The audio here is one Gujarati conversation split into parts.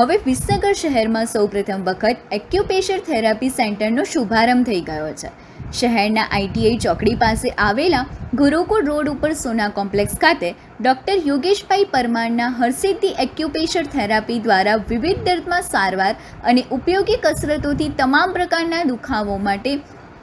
હવે વિસનગર શહેરમાં સૌપ્રથમ વખત એક્યુપેશર થેરાપી સેન્ટરનો શુભારંભ થઈ ગયો છે. શહેરના આઈટીઆઈ ચોકડી પાસે આવેલા ગુરુકુળ રોડ ઉપર સોના કોમ્પ્લેક્સ ખાતે ડૉક્ટર યોગેશભાઈ પરમારના હરસિદ્ધિ એક્યુપેશર થેરાપી દ્વારા વિવિધ દર્દમાં સારવાર અને ઉપયોગી કસરતોથી તમામ પ્રકારના દુખાવો માટે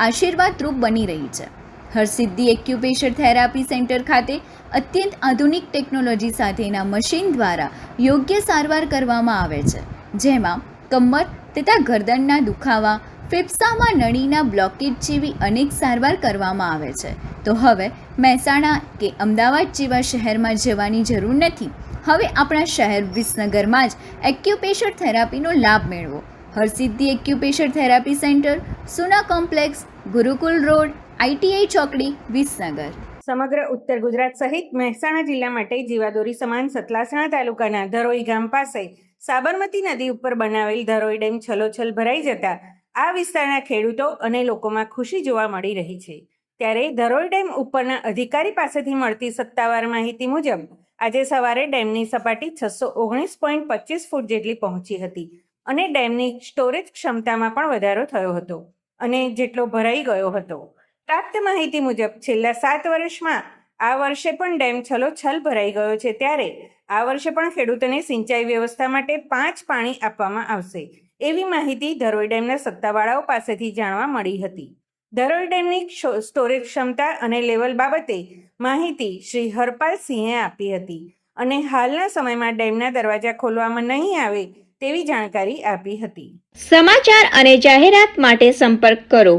આશીર્વાદરૂપ બની રહી છે. હરસિદ્ધિ એક્યુપેશર થેરાપી સેન્ટર ખાતે અત્યંત આધુનિક ટેકનોલોજી સાથેના મશીન દ્વારા યોગ્ય સારવાર કરવામાં આવે છે. જેમાં કમર, તથા ગરદનના દુખાવા, ફેફસામાં નળીના બ્લોકેજ જેવી અનેક સારવાર કરવામાં આવે છે. તો હવે મહેસાણા કે અમદાવાદ જેવા શહેરમાં જવાની જરૂર નથી. હવે આપણા શહેર વિસનગરમાં જ એક્યુપેશર થેરાપીનો લાભ મેળવો. Harsiddhi acupressure therapy centre, Suna complex, Gurukul road ITI ચોકડી, વિસનગર. સમગ્ર ઉત્તર ગુજરાત સહિત મહેસાણા જિલ્લા માટે જીવાદોરી સમાન સતલાસણા તાલુકાના ધરોઈ ગામ પાસે સાબરમતી નદી ઉપર બનાવેલ ધરોઈ ડેમ છલોછલ ભરાઈ જતા આ વિસ્તારના ખેડૂતો અને લોકોમાં ખુશી જોવા મળી રહી છે. ત્યારે ધરોઈ ડેમ ઉપરના અધિકારી પાસેથી મળતી સત્તાવાર માહિતી મુજબ, આજે સવારે ડેમની સપાટી છસો ઓગણીસ પોઈન્ટ પચીસ ફૂટ જેટલી પહોંચી હતી અને ડેમની સ્ટોરેજ ક્ષમતામાં પણ વધારો થયો હતો અને જેટલો ભરાઈ ગયો હતો. પ્રાપ્ત માહિતી મુજબ છેલ્લા સાત વર્ષમાં આ વર્ષે પણ ડેમ છલોછલ ભરાઈ ગયો છે ત્યારે આ વર્ષે પણ ખેડૂતોને સિંચાઈ વ્યવસ્થા માટે પાંચ પાણી આપવામાં આવશે. એવી માહિતી ધરોઈ ડેમના સત્તાવાળાઓ પાસેથી જાણવા મળી હતી. ધરોઈ ડેમની સ્ટોરેજ ક્ષમતા અને લેવલ બાબતે માહિતી શ્રી હરપાલ સિંહે આપી હતી અને હાલના સમયમાં ડેમના દરવાજા ખોલવામાં નહીં આવે તેવી જાણકારી આપી હતી. સમાચાર અને જાહેરાત માટે સંપર્ક કરો.